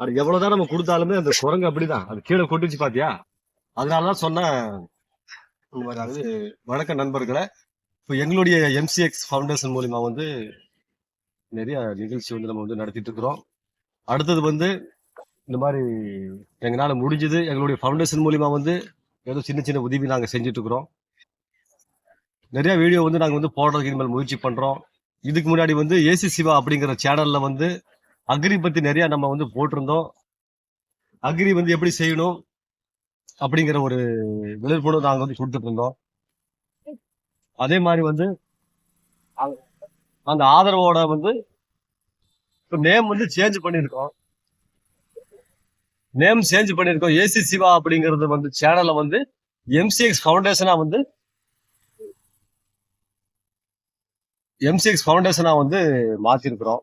அது எவ்வளவுதான் நம்ம கொடுத்தாலுமே அந்த குரங்கு அப்படிதான். அது கீழே கொட்டுச்சு பாத்தியா? அதனாலதான் சொன்னேன். அதாவது வணக்க நண்பர்களை இப்போ எங்களுடைய எம்சிஎக்ஸ் ஃபவுண்டேஷன் மூலியமா வந்து நிறைய நிகழ்ச்சி வந்து நம்ம வந்து நடத்திட்டு இருக்கிறோம். அடுத்தது வந்து இந்த மாதிரி எங்களால் முடிஞ்சது எங்களுடைய ஃபவுண்டேஷன் மூலிமா வந்து ஏதோ சின்ன சின்ன உதவி நாங்கள் செஞ்சுட்ருக்குறோம் நிறையா வீடியோ வந்து நாங்கள் வந்து போடுறதுக்கு இனிமேல் முயற்சி பண்ணுறோம் இதுக்கு முன்னாடி வந்து ஏசி சிவா அப்படிங்கிற சேனலில் வந்து அக்ரி பற்றி நிறையா நம்ம வந்து போட்டிருந்தோம். அக்ரி வந்து எப்படி செய்யணும் அப்படிங்கிற ஒரு விழிப்புணர்வு நாங்கள் வந்து கொடுத்துட்டு இருந்தோம் அதே மாதிரி வந்து அந்த- அந்த ஆதரவோட வந்து நேம் வந்து சேஞ்ச் பண்ணியிருக்கோம். நேம் சேஞ்ச் பண்ணியிருக்கோம் ஏசி சிவா அப்படிங்கிறது வந்து சேனலை வந்து எம்சிஎக்ஸ் ஃபவுண்டேஷனாக வந்து எம்சிஎக்ஸ் ஃபவுண்டேஷனாக வந்து மாத்திருக்கிறோம்.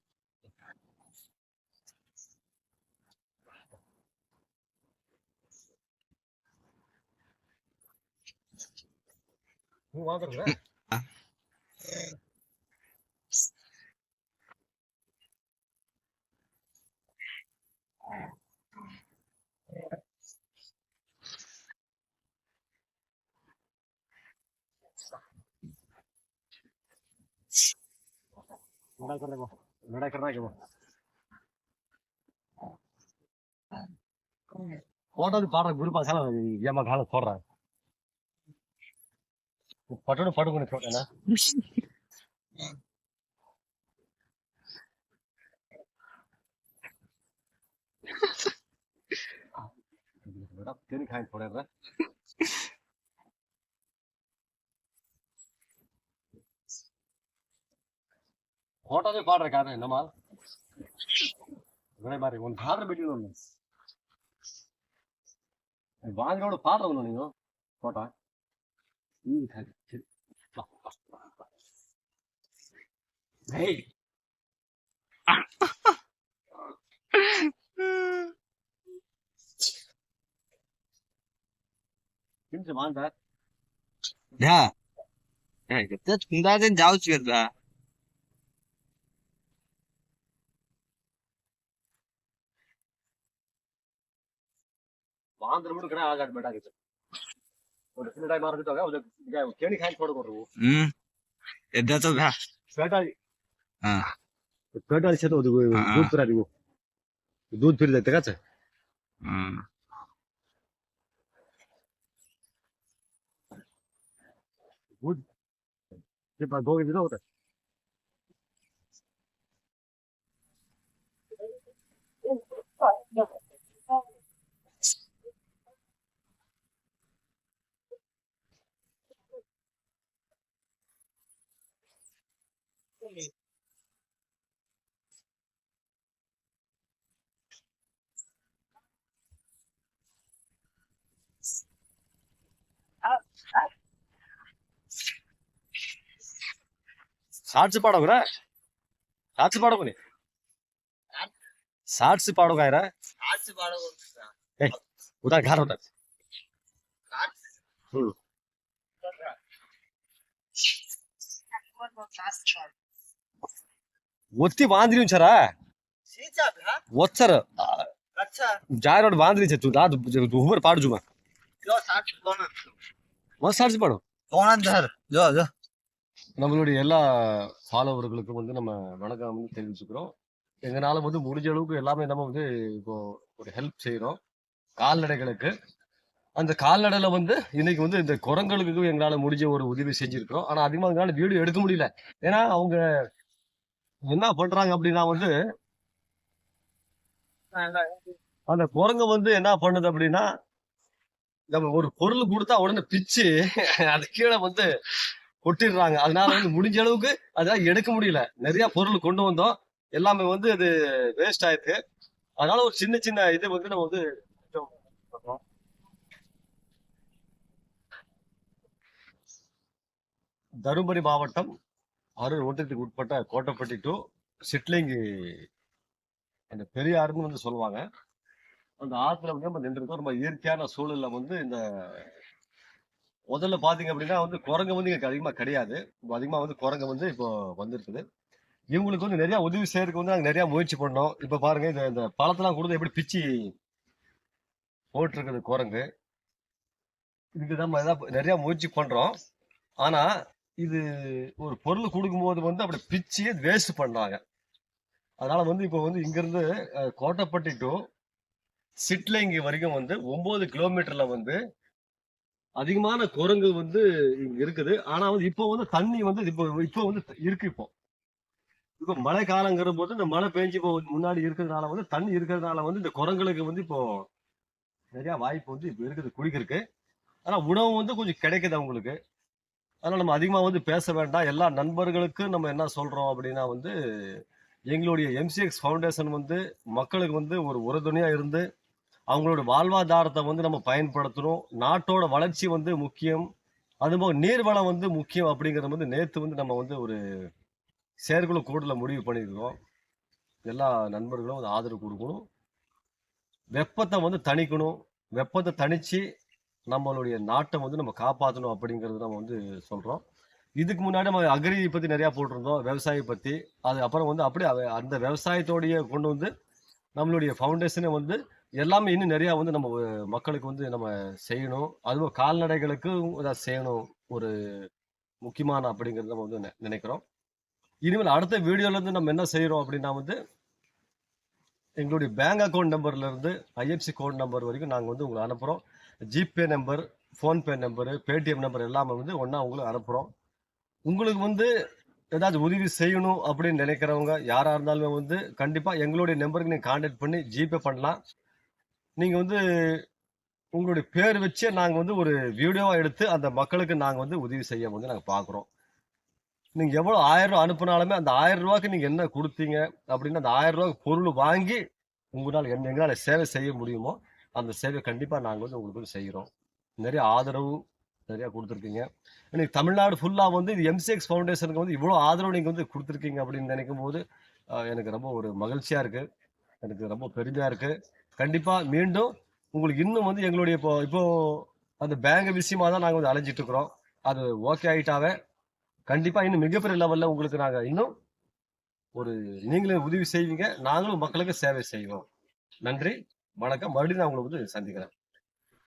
போன பட்டு பட்டு நீ வாங்குறீங்களா நடக்கிறதா நடக்கிறதா போட்டது பாடுற குரு பாசால ஏமா పట్టుడు పడుకుని చూడనా खाएँ थोड़ा सा फ़ोटो जो पाड़ रखा है नमाल बड़े बारे उन भाग बैठी उन्होंने बाँध का पाड़ रहा उन्होंने फ़ोटो ये खाते Hey. 야, 야 이거 또 중단된 자우치겠다. ವಾಂದ್ರ ಮುಡ್ಕಡೆ ಆಗಾಡ್ ಬೇಕಾಗಿತ್ತು ಒಂದು ಸಿಲಿಂಡರ್ ಮಾರ್ಬಿಟ್ಟಾಗ ಒಂದು ಕೇಣಿ ಹ್ಯಾಂಗ್ ಕೊಡ್ಕೊಡ್ರು ಹ್ಮ್ ಎದ್ದಾತದ ಸ್ವೇಟ್ ಆಗಿ कटाळ शेत होते दूध फिरायला गो दूध फिर जाते काच गुड ते बघितलं होतं साठ से पाड़ोगे ना साठ से पाड़ोगे नहीं साठ से पाड़ोगा यार साठ से पाड़ोगे उधर घर होता ఒత్తి బాంధి ఉంచారా వచ్చారు జాయిరాడు బాంధి साठ से पाड़ो कौन పాడు जो जो நம்மளுடைய எல்லா ஃபாலோவர்களுக்கும் வந்து நம்ம வணக்கம் வந்து தெரிவிச்சுக்கிறோம். எங்களால வந்து முடிஞ்ச அளவுக்கு எல்லாமே நம்ம வந்து இப்போ ஒரு ஹெல்ப் செய்யறோம் கால்நடைகளுக்கு. அந்த கால்நடையில் வந்து இன்னைக்கு வந்து இந்த குரங்களுக்கு எங்களால முடிஞ்ச ஒரு உதவி செஞ்சுருக்கிறோம். ஆனா அதிகமா எங்களால வீடியோ எடுக்க முடியல. ஏன்னா அவங்க என்ன பண்றாங்க அப்படின்னா வந்து அந்த குரங்கு வந்து என்ன பண்ணுது அப்படின்னா நம்ம ஒரு பொருள் கொடுத்தா உடனே பிச்சு அது கீழே வந்து கொட்டிடுறாங்க. அதனால வந்து முடிஞ்ச அளவுக்கு அதெல்லாம் எடுக்க முடியல. நிறைய பொருள் கொண்டு வந்தோம். எல்லாமே வந்து அது வேஸ்ட் ஆயிருக்கு. அதனால ஒரு சின்ன சின்ன இது வந்து நம்ம வந்து தருமபுரி மாவட்டம் அரூர் ஒன்றியத்துக்கு உட்பட்ட கோட்டைப்பட்டி டு சிட்லிங்கி அந்த பெரியாறுன்னு வந்து சொல்லுவாங்க. அந்த ஆற்றுல வந்து நம்ம நின்றுருக்கோம். ரொம்ப இயற்கையான சூழல்ல வந்து இந்த முதல்ல பாத்தீங்க அப்படின்னா வந்து குரங்கு வந்து இங்க அதிகமா கிடையாது. அதிகமா வந்து குரங்கு வந்து இப்போ வந்திருக்குது. இவங்களுக்கு வந்து நிறைய உதவி செய்யறதுக்கு வந்து நாங்கள் நிறைய முயற்சி பண்ணோம். இப்ப பாருங்க இந்த இந்த பழத்தெல்லாம் கொடுத்து எப்படி பிச்சு போட்டிருக்குது குரங்கு. இதுக்கு நம்ம எதாவது நிறைய முயற்சி பண்றோம். ஆனா இது ஒரு பொருள் கொடுக்கும்போது வந்து அப்படி பிச்சியே வேஸ்ட் பண்றாங்க அதனால வந்து இப்போ வந்து இங்க இருந்து டு சிட்லிங்கி வரைக்கும் வந்து ஒன்பது கிலோமீட்டர்ல வந்து அதிகமான குரங்கு வந்து இங்க இருக்குது. ஆனா வந்து இப்போ வந்து தண்ணி வந்து இப்போ இப்போ வந்து இருக்கு இப்போ. இப்போ மழை காலங்கிற போது இந்த மழை பெஞ்சு இப்போ முன்னாடி இருக்கிறதுனால வந்து தண்ணி இருக்கிறதுனால வந்து இந்த குரங்களுக்கு வந்து இப்போ நிறைய வாய்ப்பு வந்து இப்போ இருக்குது குடிக்கிறதுக்கு. ஆனா உணவு வந்து கொஞ்சம் கிடைக்குது அவங்களுக்கு. அதனால நம்ம அதிகமா வந்து பேச வேண்டாம். எல்லா நண்பர்களுக்கும் நம்ம என்ன சொல்றோம் அப்படின்னா வந்து எங்களுடைய எம்சிஎக்ஸ் ஃபவுண்டேஷன் வந்து மக்களுக்கு வந்து ஒரு உறுதுணையா இருந்து அவங்களோட வாழ்வாதாரத்தை வந்து நம்ம பயன்படுத்தணும். நாட்டோட வளர்ச்சி வந்து முக்கியம். அதுபோக நீர்வளம் வந்து முக்கியம் அப்படிங்கிறத வந்து நேற்று வந்து நம்ம வந்து ஒரு செயற்குழு கூடல முடிவு பண்ணியிருக்கோம். எல்லா நண்பர்களும் வந்து ஆதரவு கொடுக்கணும். வெப்பத்தை வந்து தணிக்கணும். வெப்பத்தை தணித்து நம்மளுடைய நாட்டை வந்து நம்ம காப்பாற்றணும் அப்படிங்கிறது நம்ம வந்து சொல்கிறோம் இதுக்கு முன்னாடி நம்ம அக்ரி பற்றி நிறையா போட்டிருந்தோம் விவசாயி பற்றி அது அப்புறம் வந்து அப்படியே அந்த விவசாயத்தோடைய கொண்டு வந்து நம்மளுடைய ஃபவுண்டேஷனை வந்து எல்லாமே இன்னும் நிறையா வந்து நம்ம மக்களுக்கு வந்து நம்ம செய்யணும். அதுவும் கால்நடைகளுக்கும் ஏதாவது செய்யணும். ஒரு முக்கியமான அப்படிங்கிறது நம்ம வந்து நெ- நினைக்கிறோம். இனிமேல் அடுத்த வீடியோலேருந்து நம்ம என்ன செய்கிறோம் அப்படின்னா வந்து எங்களுடைய பேங்க் அக்கௌண்ட் நம்பர்லேருந்து ஐஎஃப்சி கோட் நம்பர் வரைக்கும் நாங்கள் வந்து உங்களை அனுப்புகிறோம் GPay number PhonePe number Paytm number எல்லாமே வந்து ஒன்றா உங்களுக்கு அனுப்புகிறோம் உங்களுக்கு வந்து ஏதாச்சும் உதவி செய்யணும் அப்படின்னு நினைக்கிறவங்க யாராக இருந்தாலுமே வந்து கண்டிப்பாக எங்களுடைய நம்பருக்கு நீங்கள் காண்டாக்ட் பண்ணி ஜிபே பண்ணலாம். நீங்கள் வந்து உங்களுடைய பேர் வச்சே நாங்கள் வந்து ஒரு வீடியோவாக எடுத்து அந்த மக்களுக்கு நாங்கள் வந்து உதவி செய்ய வந்து நாங்கள் பார்க்குறோம் நீங்கள் எவ்வளோ ஆயிரம் ரூபா அனுப்புனாலுமே அந்த ஆயிரம் ரூபாய்க்கு நீங்கள் என்ன கொடுத்தீங்க அப்படின்னு அந்த ஆயிரம் ரூபாய்க்கு பொருள் வாங்கி உங்களால் என்ன எங்களால் சேவை செய்ய முடியுமோ அந்த சேவை கண்டிப்பாக நாங்கள் வந்து உங்களுக்கு வந்து செய்கிறோம் நிறைய ஆதரவு நிறைய கொடுத்துருக்கீங்க. இன்னைக்கு தமிழ்நாடு ஃபுல்லாக வந்து இது எம்சிஎக்ஸ் ஃபவுண்டேஷனுக்கு வந்து இவ்வளோ ஆதரவு நீங்கள் வந்து கொடுத்துருக்கீங்க அப்படின்னு நினைக்கும் போது எனக்கு ரொம்ப ஒரு மகிழ்ச்சியாக இருக்குது எனக்கு ரொம்ப பெருமையாக இருக்குது கண்டிப்பாக மீண்டும் உங்களுக்கு இன்னும் வந்து எங்களுடைய இப்போ இப்போ அந்த பேங்க் விஷயமா தான் நாங்கள் வந்து அலைஞ்சிட்டு இருக்கிறோம் அது ஓகே ஆகிட்டாவே கண்டிப்பாக இன்னும் மிகப்பெரிய லெவலில் உங்களுக்கு நாங்கள் இன்னும் ஒரு நீங்களும் உதவி செய்வீங்க. நாங்களும் மக்களுக்கு சேவை செய்வோம். நன்றி வணக்கம். மறுபடியும் நான் உங்களை வந்து சந்திக்கிறேன்.